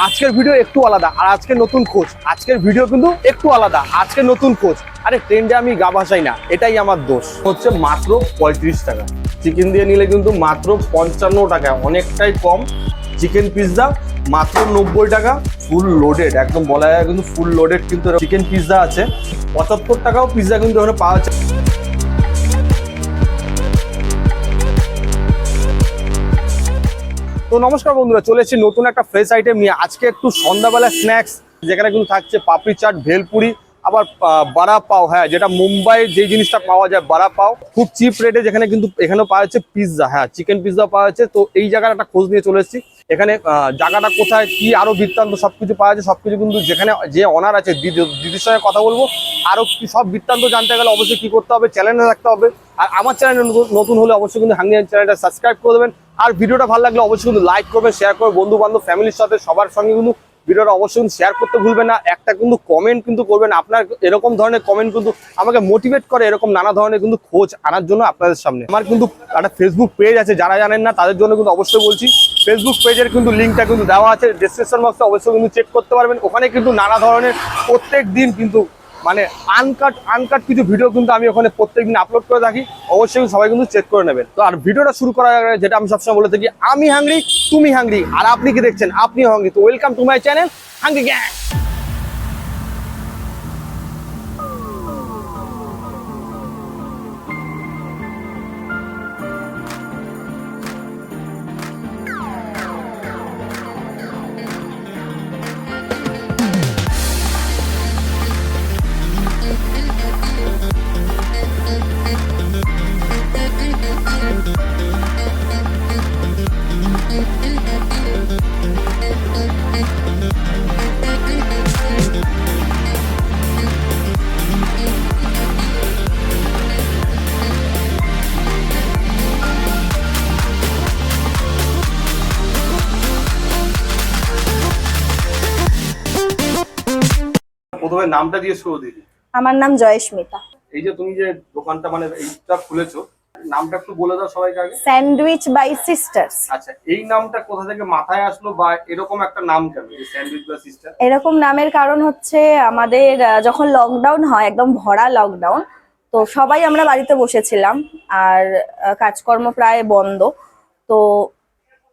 আজকের ভিডিও একটু আলাদা, আর আজকের নতুন কোচ আজকের ভিডিও কিন্তু একটু আলাদা আজকের নতুন কোচ আরে ট্রেন্ডে আমি গা ভাসাই না, এটাই আমার দোষ। হচ্ছে মাত্র পঁয়ত্রিশ টাকা। চিকেন দিয়ে নিলে কিন্তু মাত্র পঞ্চান্ন টাকা, অনেকটাই কম। চিকেন পিৎজা মাত্র নব্বই টাকা, ফুল লোডেড একদম বলা যায় কিন্তু ফুল লোডেড কিন্তু চিকেন পিৎজা আছে, পঁচাত্তর টাকাও পিৎজা কিন্তু এখানে পাওয়া যাচ্ছে তো নমস্কার বন্ধুরা, চলে এসেছি নতুন একটা ফ্রেশ আইটেম নিয়ে। আজকে একটু সন্ধ্যাবেলা স্ন্যাক্স যেখানে কিন্তু থাকছে পাপড়ি চাট, ভেলপুরি, আবার বাড়া পাও হ্যাঁ যেটা মুম্বাইয়ের যে জিনিসটা পাওয়া যায় বাড়া পাও, খুব চিপ রেটে যেখানে কিন্তু, এখানেও পাওয়া যাচ্ছে পিৎজা হ্যাঁ চিকেন পিৎজা পাওয়া যাচ্ছে। তো এই জায়গার একটা খোঁজ নিয়ে চলে এসেছি। এখানে জায়গাটা কোথায়, কি আরও বৃত্তান্ত সবকিছু পাওয়া যাচ্ছে, সবকিছু কিন্তু যেখানে, যে অনার আছে দিদি- দিদির সঙ্গে কথা বলব। আরও কি, সব বৃত্তান্ত জানতে গেলে অবশ্যই কি করতে হবে চ্যানেলে রাখতে হবে। আর আমার চ্যানেল নতুন হলে অবশ্যই কিন্তু হাঙ্গিয়ান চ্যানেলটা সাবস্ক্রাইব করে দেবেন। আর ভিডিওটা ভালো লাগলে অবশ্যই কিন্তু লাইক করবেন শেয়ার করবেন বন্ধু বান্ধব ফ্যামিলির সাথে সবার সঙ্গে কিন্তু ভিডিওটা অবশ্যই কিন্তু শেয়ার করতে ভুলবেন না। একটা কিন্তু কমেন্ট কিন্তু করবেন, আপনার এরকম ধরনের কমেন্ট কিন্তু আমাকে মোটিভেট করে এরকম নানা ধরনের কিন্তু খোঁজ আনার জন্য আপনাদের সামনে। আমার কিন্তু একটা ফেসবুক পেজ আছে, যারা জানেন না, তাদের জন্য কিন্তু অবশ্যই বলছি ফেসবুক পেজের কিন্তু লিঙ্কটা কিন্তু দেওয়া আছে ডিসক্রিপশন বক্সে অবশ্যই কিন্তু চেক করতে পারবেন। ওখানে কিন্তু নানা ধরনের প্রত্যেক দিন কিন্তু মানে আনকাট আনকাট কিছু ভিডিও কিন্তু আমি ওখানে প্রত্যেকদিন আপলোড করে থাকি। অবশ্যই সবাই কিন্তু চেক করে নেবেন। তো আর ভিডিওটা শুরু করার আগে যেটা আমি সবসময় বলে থাকি, আমি হাংরি তুমি হাংরি আর আপনি কি দেখছেন? আপনি হাংরি তো welcome to my channel hungry gang প্রথমে নামটা দিয়ে শুরু দিদি আমার নাম জয়স্মিতা এই যে তুমি যে দোকানটা মানে এইটা খুলেছো নামটা একটু বলে দাও সবাইকে আগে। Sandwich by sisters. আচ্ছা এই নামটা কোথা থেকে মাথায় আসলো বা এরকম একটা নাম কেন স্যান্ডউইচ বা সিস্টার? এরকম নামের কারণ হচ্ছে আমাদের যখন লকডাউন হয় একদম ভরা লকডাউন তো সবাই আমরা বাড়িতে বসেছিলাম আর কাজকর্ম প্রায় বন্ধ। তো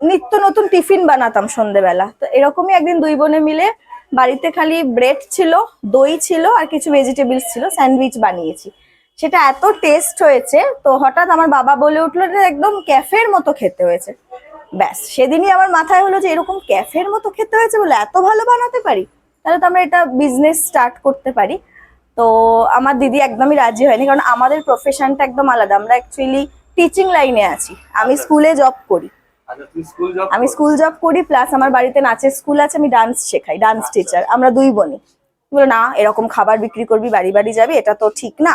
নিত্য নতুন টিফিন বানাতাম সন্ধেবেলা। তো এরকমই একদিন দুই বোনে মিলে বাড়িতে খালি ব্রেড ছিল দই ছিল আর কিছু ভেজিটেবলস ছিল স্যান্ডউইচ বানিয়েছি। সেটা এত টেস্ট হয়েছে তো হঠাৎ আমার বাবা বলে উঠল এটা একদম ক্যাফের মতো খেতে হয়েছে। ব্যাস সেদিনই আমার মাথায় হলো যে এরকম ক্যাফের মতো খেতে হয়েছে বলে এত ভালো বানাতে পারি? তাহলে তো আমরা এটা বিজনেস স্টার্ট করতে পারি। তো আমার দিদি একদমই রাজি হয়নি কারণ আমাদের প্রফেশনটা একদম আলাদা। আমরা অ্যাকচুয়ালি টিচিং লাইনে আছি। আমি স্কুলে জব করি। আচ্ছা আমি স্কুল জব করি প্লাস আমার বাড়িতে নাচের স্কুল আছে আমি ডান্স শেখাই ডান্স টিচার আমরা দুই বোনই। বলে না এরকম খাবার বিক্রি করবি বাড়ি বাড়ি যাবি এটা তো ঠিক না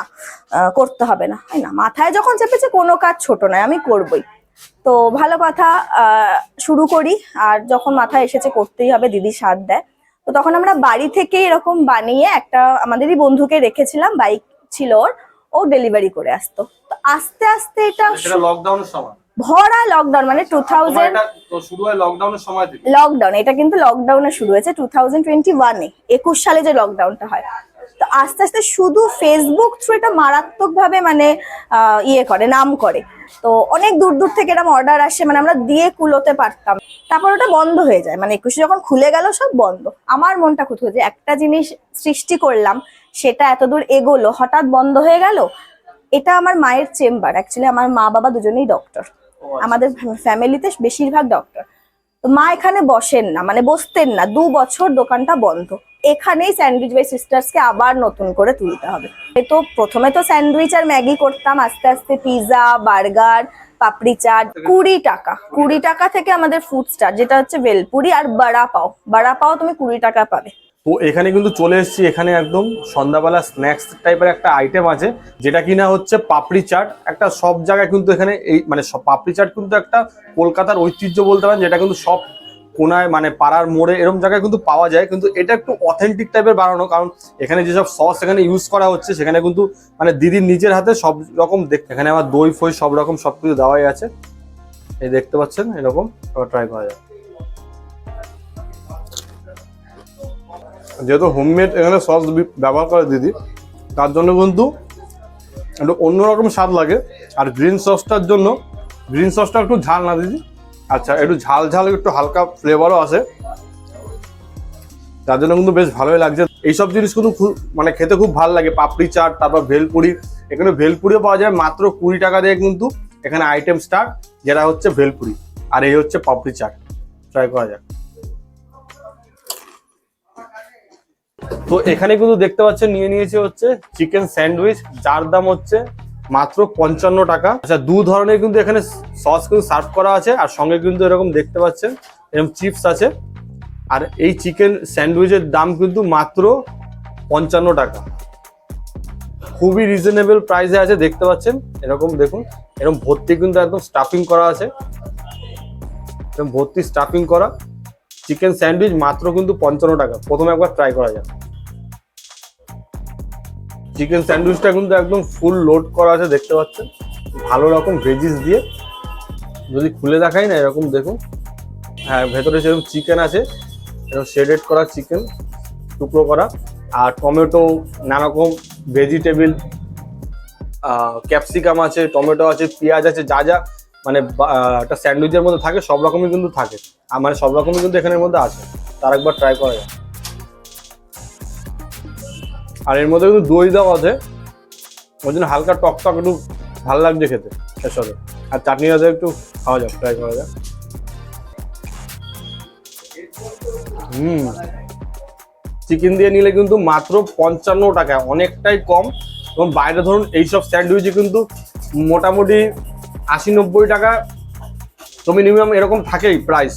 করতে হবে না। না? মাথায় যখন চেপেছে কোনো কাজ ছোট নয় আমি করবই। তো ভালো কথা শুরু করি আর যখন মাথায় এসেছে করতেই হবে দিদি সাথ দেয়। তো তখন আমরা বাড়ি থেকে এরকম বানিয়ে একটা আমাদেরই বন্ধুকে রেখেছিলাম বাইক ছিল ওর ও ডেলিভারি করে আসতো। তো আস্তে আস্তে এটা লকডাউনের সময়? ভরা লকডাউন মানে টু থাউজেন্ড লকডাউন এটা কিন্তু লকডাউনে শুরু হয়েছে টু থাউজেন্ড টোয়েন্টি ওয়ানে একুশ সালে যে লকডাউনটা হয়। তো আস্তে আস্তে শুধু ফেসবুক থ্রু এটা মারাত্মক ভাবে মানে ইয়ে করে নাম করে। তো অনেক দূর দূর থেকে এরকম অর্ডার আসে মানে আমরা দিয়ে কুলোতে পারতাম। তারপর ওটা বন্ধ হয়ে যায় মানে একুশে যখন খুলে গেল সব বন্ধ। আমার মনটা খুঁত যে একটা জিনিস সৃষ্টি করলাম সেটা এত দূর এগোলো হঠাৎ বন্ধ হয়ে গেল এটা আমার মায়ের চেম্বার। অ্যাকচুয়ালি আমার মা বাবা দুজনেই ডক্টর। আমাদের ফ্যামিলিতে বেশিরভাগ ডক্টর তো মা এখানে বসেন না মানে বসতেন না, দু বছর দোকানটা বন্ধ। এখানেই স্যান্ডউইচ বাই সিস্টার্সকে আবার নতুন করে তুলতে হবে। তো প্রথমে তো স্যান্ডউইচ আর ম্যাগি করতাম, আস্তে আস্তে পিৎজা বার্গার, পাপড়ি চাট, কুড়ি টাকা। কুড়ি টাকা থেকে আমাদের ফুড স্টার যেটা হচ্ছে ভেলপুরি আর বড়া পাও বড়া পাও তুমি কুড়ি টাকা পাবে। তো এখানে কিন্তু চলে এসেছি, এখানে একদম সন্ধ্যাবেলা স্ন্যাক্স টাইপের একটা আইটেম আছে, যেটা কিনা হচ্ছে পাপড়ি চাট। একটা সব জায়গায় কিন্তু এখানে এই মানে পাপড়ি চাট কিন্তু একটা কলকাতার ঐতিহ্য বলতে পারেন, যেটা কিন্তু সব কোনায় মানে পাড়ার মোড়ে এরকম জায়গায় কিন্তু পাওয়া যায়। কিন্তু এটা একটু অথেন্টিক টাইপের বানানো, কারণ এখানে যেসব সস এখানে ইউজ করা হচ্ছে, সেখানে কিন্তু মানে দিদির নিজের হাতে সব রকম দেখ এখানে আমার দই, ফই, সব রকম সব কিছু দেওয়াই আছে। এই দেখতে পাচ্ছেন, এরকম ট্রাই করা যায় যেহেতু হোমমেড এখানে সস ব্যবহার করে দিদি, তার জন্য কিন্তু একটু অন্যরকম স্বাদ লাগে। আর গ্রিন সসটার জন্য গ্রিন সসটা একটু ঝাল না দিদি। আচ্ছা একটু ঝাল ঝাল, একটু হালকা ফ্লেভারও আছে। তার জন্য কিন্তু বেশ ভালোই লাগছে। এইসব জিনিস কিন্তু খুব মানে খেতে খুব ভালো লাগে। পাপড়ি চাট, তারপর ভেলপুরি। এখানে ভেলপুরিও পাওয়া যায়, মাত্র কুড়ি টাকা দিয়ে কিন্তু এখানে আইটেম স্টার্ট যেটা হচ্ছে ভেলপুরি। আর এই হচ্ছে পাপড়ি চাট। ট্রাই করা যাক। তো এখানে কিন্তু দেখতে পাচ্ছেন, নিয়ে নিয়েছে হচ্ছে চিকেন স্যান্ডউইচ যার দাম হচ্ছে মাত্র পঞ্চান্ন টাকা। আচ্ছা দু ধরনের কিন্তু এখানে সস কিন্তু সার্ভ করা আছে, আর সঙ্গে কিন্তু এরকম দেখতে পাচ্ছেন, এরকম চিপস আছে। আর এই চিকেন স্যান্ডউইচের দাম কিন্তু মাত্র পঞ্চান্ন টাকা। খুবই রিজনেবল প্রাইসে আছে, দেখতে পাচ্ছেন, এরকম দেখুন, এরকম ভর্তি কিন্তু একদম স্টাফিং করা আছে। এরকম ভর্তি স্টাফিং করা। চিকেন স্যান্ডউইচ মাত্র কিন্তু পঞ্চান্ন টাকা। প্রথমে একবার ট্রাই করা যাক। চিকেন স্যান্ডউইচটা কিন্তু একদম ফুল লোড করা আছে, দেখতে পাচ্ছেন? ভালো রকম ভেজিস দিয়ে। যদি খুলে দেখাই না, এরকম দেখুন। হ্যাঁ ভেতরে সেরকম চিকেন আছে। এরকম শেডেড করা চিকেন টুকরো করা। আর টমেটো, নানারকম ভেজিটেবিল ক্যাপসিকাম আছে, টমেটো আছে, পেঁয়াজ আছে, যা যা মানে একটা স্যান্ডউইচের মধ্যে থাকে, সব রকমই কিন্তু থাকে। মানে সব রকমই কিন্তু এখানের মধ্যে আছে। তার একবার ট্রাই করা যায় আর এর মধ্যে কিন্তু দই দেওয়া আছে। ওই জন্য হালকা টক টক একটু ভালো লাগছে খেতে, এর সাথে। আর চাটনি দিয়ে একটু, খাওয়া যাক ট্রাই করা যাক। হুম। চিকেন দিয়ে নিলে কিন্তু মাত্র পঞ্চান্ন টাকা, অনেকটাই কম। এবং বাইরে ধরুন, এইসব স্যান্ডউইচে কিন্তু মোটামুটি আশি নব্বই টাকা তো মিনিমাম এরকম থাকেই প্রাইস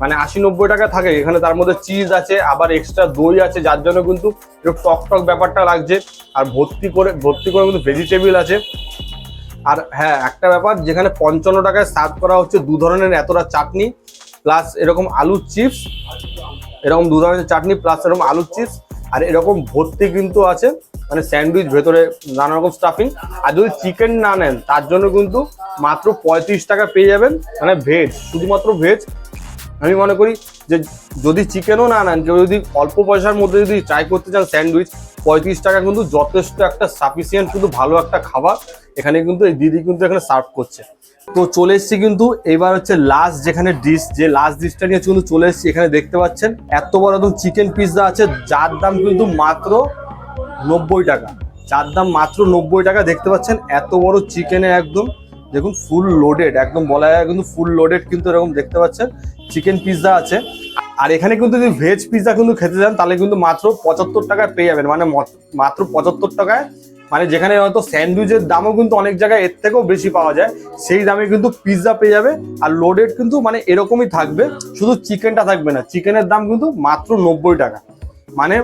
মানে আশি নব্বই টাকা থাকে। এখানে তার মধ্যে চিজ আছে, আবার এক্সট্রা দই আছে, যার জন্য কিন্তু একটু টক টক ব্যাপারটা লাগছে। আর ভর্তি করে ভর্তি করে কিন্তু ভেজিটেবিল আছে। আর হ্যাঁ একটা ব্যাপার, যেখানে পঞ্চান্ন টাকায় সার্ভ করা হচ্ছে দু ধরনের এতটা চাটনি প্লাস এরকম আলুর চিপস এরকম দু ধরনের চাটনি প্লাস এরকম আলুর চিপস আর এরকম ভর্তি কিন্তু আছে। মানে স্যান্ডউইচ ভেতরে নানা রকম স্টাফিং আর যদি চিকেন না নেন, তার জন্য কিন্তু মাত্র পঁয়ত্রিশ টাকা পেয়ে যাবেন। মানে ভেজ শুধুমাত্র ভেজ আমি মনে করি যে যদি চিকেনও না নেন, কেউ যদি অল্প পয়সার মধ্যে যদি ট্রাই করতে চান স্যান্ডউইচ পঁয়ত্রিশ টাকা কিন্তু যথেষ্ট একটা সাফিসিয়েন্ট কিন্তু ভালো একটা খাবার। এখানে কিন্তু এই দিদি কিন্তু এখানে সার্ভ করছে। তো চলে এসেছি কিন্তু এবার হচ্ছে লাস্ট যেখানে ডিশ যে লাস্ট ডিশটা নিয়ে কিন্তু চলে এসেছি, এখানে দেখতে পাচ্ছেন, এত বড় একদম চিকেন পিৎজা আছে, যার দাম কিন্তু মাত্র নব্বই টাকা। যার দাম মাত্র নব্বই টাকা, দেখতে পাচ্ছেন, এত বড় চিকেনে একদম দেখুন ফুল লোডেড একদম বলা যায় কিন্তু ফুল লোডেড কিন্তু এরকম দেখতে পাচ্ছেন। চিকেন পিৎজা আছে। আর এখানে কিন্তু যদি ভেজ পিৎজা কিন্তু খেতে চান, তাহলে কিন্তু মাত্র পঁচাত্তর টাকায় পেয়ে যাবেন। মানে মাত্র পঁচাত্তর টাকায়। মানে যেখানে হয়তো স্যান্ডউইচের দামও কিন্তু অনেক জায়গায় এর থেকেও বেশি পাওয়া যায়, সেই দামে কিন্তু পিৎজা পেয়ে যাবে। আর লোডেড কিন্তু মানে এরকমই থাকবে। শুধু চিকেনটা থাকবে না চিকেনের দাম কিন্তু মাত্র নব্বই টাকা। মানে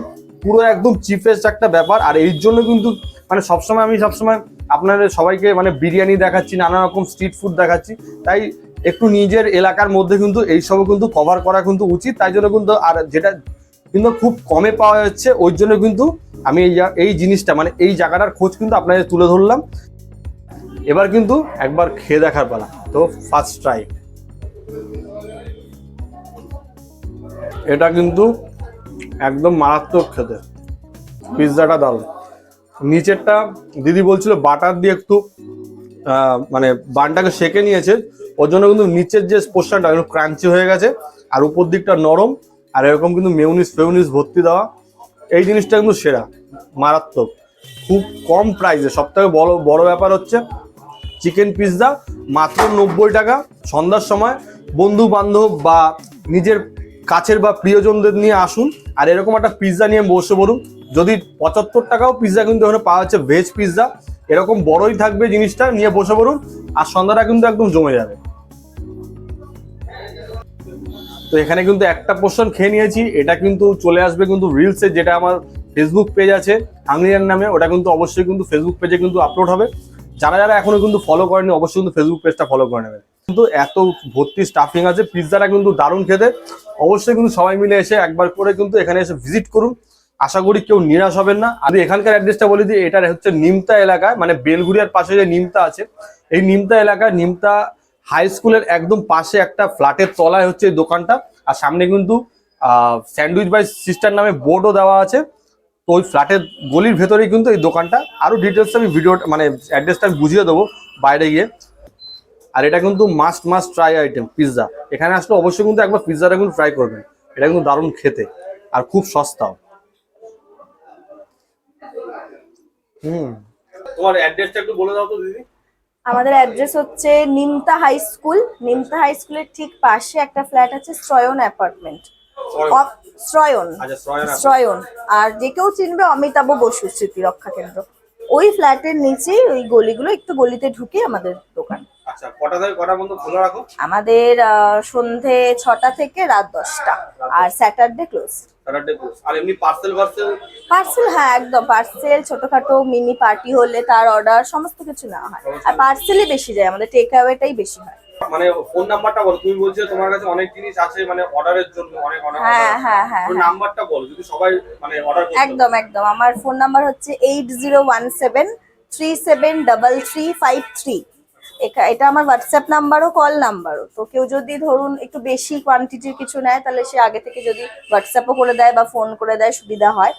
পুরো একদম চিপেস্ট একটা ব্যাপার, আর এর জন্য কিন্তু মানে সবসময় আমি সবসময় আপনাদের সবাইকে মানে বিরিয়ানি দেখাচ্ছি, নানা রকম স্ট্রিট ফুড দেখাচ্ছি। তাই একটু নিজের এলাকার মধ্যে কিন্তু এইসব কিন্তু কভার করা কিন্তু উচিত। তাই জন্য কিন্তু আর যেটা কিন্তু খুব কমে পাওয়া যাচ্ছে ওই জন্য কিন্তু আমি এই এই জিনিসটা মানে এই জায়গাটার খোঁজ কিন্তু আপনাদের তুলে ধরলাম। এবার কিন্তু একবার খেয়ে দেখার পালা। তো ফার্স্ট ট্রাই এটা কিন্তু একদম মারাত্মক খেতে। পিৎজাটা দারুণ। নিচেরটা দিদি বলছিল বাটার দিয়ে একটু মানে বানটাকে সেকে নিয়েছে। ওর জন্য কিন্তু নিচের যে পোর্শনটা একটু ক্রাঞ্চি হয়ে গেছে, আর উপর দিকটা নরম, আর এরকম কিন্তু মেউনিস ফেউনিস ভর্তি দেওয়া। এই জিনিসটা কিন্তু সেরা, মারাত্মক। খুব কম প্রাইসে সব থেকে বড় বড় ব্যাপার হচ্ছে চিকেন পিৎজা, মাত্র নব্বই টাকা। সন্ধ্যার সময় বন্ধু বান্ধব বা নিজের কাছের বা প্রিয়জনদের নিয়ে আসুন, আর এরকম একটা পিৎজা নিয়ে বসে পড়ুন। যদি পঁচাত্তর টাকাও পিৎজা কিন্তু এখানে পাওয়া যাচ্ছে ভেজ পিৎজা এরকম বড়ই থাকবে জিনিসটা, নিয়ে বসে পড়ুন, আর সন্ধ্যাটা কিন্তু একদম জমে যাবে। তো এখানে কিন্তু একটা পোর্শন খেয়ে নিয়েছি, এটা কিন্তু চলে আসবে কিন্তু রিলসে যেটা আমার ফেসবুক পেজ আছে হাংরিয়ার নামে, ওটা কিন্তু অবশ্যই কিন্তু ফেসবুক পেজে কিন্তু আপলোড হবে। যারা যারা এখনও কিন্তু ফলো করেনি অবশ্যই কিন্তু ফেসবুক পেজটা ফলো করে নেবে কিন্তু এত ভর্তি স্টাফিং আছে পিৎজাটা কিন্তু দারুণ খেতে। অবশ্যই কিন্তু সবাই মিলে এসে একবার করে কিন্তু এখানে এসে ভিজিট করুন। আশা করি কেউ নিরাশ হবেন না। আমি এখানকার অ্যাড্রেসটা বলে দিই, এটা হচ্ছে নিমতা এলাকায় মানে বেলগুড়িয়ার পাশে যে নিমতা আছে। এই নিমতা এলাকায় নিমতা হাই স্কুলের একদম পাশে একটা ফ্ল্যাটের তলায় হচ্ছে এই দোকানটা। আর সামনে কিন্তু স্যান্ডউইচ বাই সিস্টার নামে বোর্ডও দেওয়া আছে। তো ওই ফ্ল্যাটের গলির ভেতরেই কিন্তু এই দোকানটা। আরও ডিটেলস আমি ভিডিও মানে অ্যাড্রেসটা আমি বুঝিয়ে দেবো বাইরে গিয়ে। আর এটা কিন্তু must must try item pizza এখানে আসলে অবশ্যই কিন্তু একবার পিৎজাটা কিন্তু ট্রাই করবেন। এটা কিন্তু দারুণ খেতে আর খুব সস্তাও। হুম। তোমার অ্যাড্রেসটা একটু বলে দাও তো দিদি। আমাদের অ্যাড্রেস হচ্ছে Nimta high school Nimta high স্কুলের ঠিক পাশে একটা ফ্ল্যাট আছে শ্রয়ন অ্যাপার্টমেন্ট অফ- শ্রয়ন। আচ্ছা শ্রয়ন শ্রয়ন। আর যে কেউ চিনবে অমিতাভ বসু স্মৃতি রক্ষা কেন্দ্র। ওই ফ্ল্যাটের নিচেই ওই গলিগুলো একটু গলিতে ঢুকে আমাদের দোকান। আচ্ছা কটা থেকে কটা পর্যন্ত খোলা রাখো? আমাদের সন্ধে ছটা থেকে রাত দশটা আর স্যাটারডে ক্লোজ আর এমনি পার্সেল পার্সেল পার্সেল হ্যাঁ একদম পার্সেল ছোটখাটো মিনি পার্টি হলে তার অর্ডার সমস্ত কিছু নেওয়া হয়। আর পার্সেলই বেশি যায় আমাদের টেক অ্যাওয়েটাই বেশি হয়। মানে ফোন নাম্বারটা বলো তুমি বলছো তোমার কাছে অনেক জিনিস আছে মানে অর্ডারের জন্য অনেক অনেক হ্যাঁ হ্যাঁ হ্যাঁ হ্যাঁ। নাম্বারটা বলো যদি সবাই মানে অর্ডার একদম একদম। আমার ফোন নাম্বার হচ্ছে eight zero one seven three seven double three five three এটা আমার হোয়াটসঅ্যাপ নাম্বারও কল নাম্বারও তো কেউ যদি ধরুন একটু বেশি কোয়ান্টিটির কিছু নেয়, তাহলে সে আগে থেকে যদি হোয়াটসঅ্যাপও করে দেয় বা ফোন করে দেয়, সুবিধা হয়।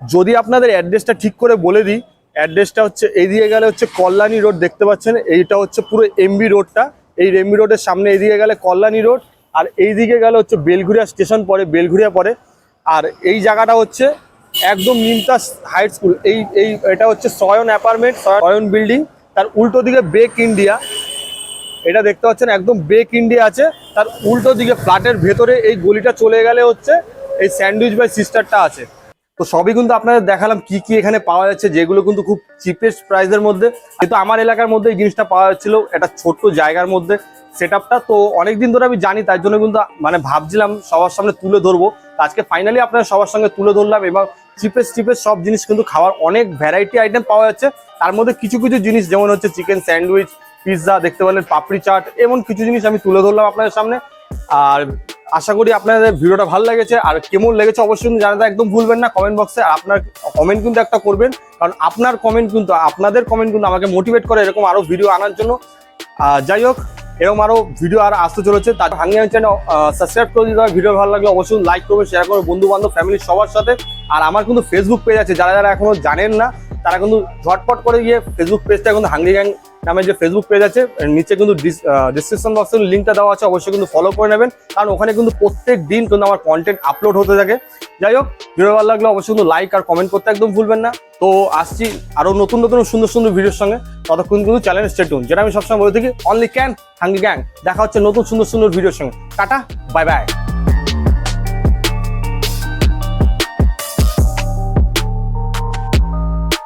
যদি আপনাদের অ্যাড্রেসটা ঠিক করে বলে দিই অ্যাড্রেসটা হচ্ছে, এদিকে গেলে হচ্ছে কল্যাণী রোড দেখতে পাচ্ছেন, এইটা হচ্ছে পুরো এমবি রোডটা এই এমবি রোডের সামনে এদিকে গেলে কল্যাণী রোড আর এইদিকে গেলে হচ্ছে বেলঘুরিয়া স্টেশন পরে বেলঘুরিয়া পরে আর এই জায়গাটা হচ্ছে একদম নিমতা হাই স্কুল এই এই, এটা হচ্ছে সয়ন অ্যাপার্টমেন্ট সয়ন বিল্ডিং তার উল্টো দিকে বেক ইন্ডিয়া এটা দেখতে পাচ্ছেন, একদম বেক ইন্ডিয়া আছে। তার উল্টো দিকে ফ্ল্যাটের ভেতরে এই গলিটা চলে গেলে হচ্ছে এই স্যান্ডউইচ বাই সিস্টারটা আছে। তো সবই কিন্তু আপনাদের দেখালাম কি কি এখানে পাওয়া যাচ্ছে, যেগুলো কিন্তু খুব চিপেস্ট প্রাইসের মধ্যে। কিন্তু আমার এলাকার মধ্যে এই জিনিসটা পাওয়া যাচ্ছিল, একটা ছোট্ট জায়গার মধ্যে সেট তো অনেকদিন ধরে আমি জানি, তার জন্য কিন্তু মানে ভাবছিলাম সবার সামনে তুলে ধরবো। আজকে ফাইনালি আপনার সবার সঙ্গে তুলে ধরলাম এবং চিপেস্ট চিপেস্ট সব জিনিস কিন্তু খাওয়ার অনেক ভ্যারাইটি আইটেম পাওয়া যাচ্ছে। তার মধ্যে কিছু কিছু জিনিস যেমন হচ্ছে চিকেন স্যান্ডউইচ পিৎজা দেখতে পেলেন পাপড়ি চাট, এমন কিছু জিনিস আমি তুলে ধরলাম আপনাদের সামনে। আর আশা করি আপনাদের ভিডিওটা ভালো লেগেছে। আর কেমন লেগেছে অবশ্যই কিন্তু জানাতে একদম ভুলবেন না কমেন্ট বক্সে আপনার কমেন্ট কিন্তু একটা করবেন। কারণ আপনার কমেন্ট কিন্তু, আপনাদের কমেন্ট কিন্তু আমাকে মোটিভেট করে এরকম আরও ভিডিও আনার জন্য। যাই হোক, এরকম আরও ভিডিও আর আসতে চলেছে। তার হাঙ্গিয়ান চ্যানেল সাবস্ক্রাইব করে দিতে হবে। ভিডিও ভালো লাগলে অবশ্যই লাইক করবে শেয়ার করবে বন্ধু বান্ধব ফ্যামিলির সবার সাথে। আর আমার কিন্তু ফেসবুক পেজ আছে। যারা যারা এখনও জানেন না, তারা কিন্তু ঝটপট করে গিয়ে ফেসবুক পেজটা কিন্তু হাঙ্গি গ্যাং নামে যে ফেসবুক পেজ আছে নিচে কিন্তু ডিসক্রিপশন বক্সে লিঙ্কটা দেওয়া আছে, অবশ্যই কিন্তু ফলো করে নেবেন। কারণ ওখানে কিন্তু প্রত্যেক দিন কিন্তু আমার কন্টেন্ট আপলোড হতে থাকে। যাই হোক ভিডিও ভালো লাগলে অবশ্যই কিন্তু লাইক আর কমেন্ট করতে একদম ভুলবেন না। তো আসছি আরও নতুন নতুন সুন্দর সুন্দর ভিডিওর সঙ্গে। ততক্ষণ কিন্তু চ্যানেল স্টেটুন যেটা আমি সবসময় বলে থাকি অনলি ক্যান হাঙ্গি গ্যাং দেখা হচ্ছে নতুন সুন্দর সুন্দর ভিডিওর সঙ্গে। Tata bye bye